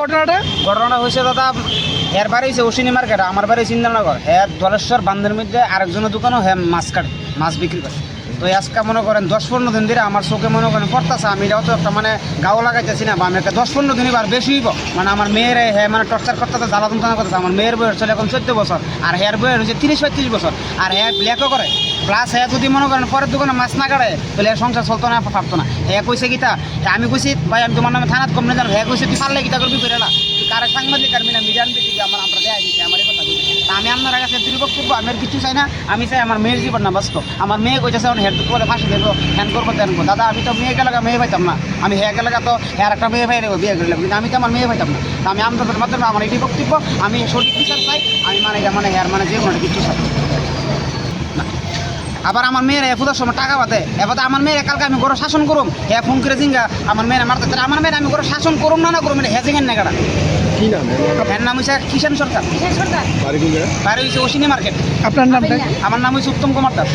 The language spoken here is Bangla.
ঘটনাটা? ঘটনাটা হয়েছে দাদা এর বাড়ি হয়েছে অশ্বিনী মার্কেট, আমার বাড়ি ইন্দ্রনগর হ্যাঁ ধলেশ্বর বান্ধের মধ্যে আরেকজনের দোকানও হ্যাঁ মাছ কাটে, মাছ বিক্রি করে। তো আজকে মনে করেন দশ পনেরো দিন ধরে আমার চোখে মনে করেন পড়তেছে, আমি এটাও তো একটা মানে গাও লাগাইতেছি না, বা আমি একটা দশ পনেরো দিন এবার বেশি হইব। মানে আমার মেয়ের হ্যাঁ মানে টর্চার করতেছে জ্বালা যন্ত্রণা করতেছে, আমার মেয়ের বয়স চলে এখন চোদ্দ বছর, আর হেয়ার বয়স হচ্ছে তিরিশ পঁয়ত্রিশ বছর, আর হ্যাঁ ব্ল্যাকও করে। প্লাস হ্যাঁ যদি মনে করেন পরের দোকানে মাছ না কাটে, তাহলে এর সংসার চলতো না পারতো না। হ্যাঁ কইছে গীতা আমি কইছি, ভাই, আমি তোমার নামে থানাত কমপ্লেন জানো। হ্যাঁ কইছে, তুই পারলে গীতা করবি করে না কারে সাংবাদিক আর মিনা মিডিয়ান দিবি আমার আমরা দেয়া দিচ্ছি আমার কথা। তা আমি আপনার কাছে দৃঢ় বক্তব্য, আমি কিছু চাই না। আমি চাই আমার মেয়ের জীবন না বাস্তব আমার মেয়ে কইতেছে এখন হেড করে ফাঁসি দেবো হ্যান করব তেন করব। দাদা, আমি তো মেয়েকে লাগা মেয়ে পাইতাম না। আমি হেয়াকে লাগা তো হ্যাঁ একটা মেয়ে নেব বিয়ে করলাম কিন্তু আমি তো আমার মেয়ে পাইতাম না। আমি আপনাদের মাধ্যমে আমার এটি বক্তব্য, আমি সঠিক বিচার চাই, আমি মানে মানে হেয়ার মানে যে কোনো কিছু চাই। আবার আমার মেয়ের এফুদার সময় টাকা পাতে এবার আমার মেয়ের কালকে আমি ঘরে শাসন করুম। হে ফোন করে জিঙ্গা আমার মেয়ের মারতে তাহলে আমার মেয়ের আমি ঘরে শাসন করুম না না করুম এটা হেজিংয়ের নেগাড়া। কি নাম? এর নাম হয়েছে কিষাণ সরকার। বাড়ি অশ্বিনী মার্কেট। আপনার নাম আমার নাম হচ্ছে উত্তম কুমার দাস।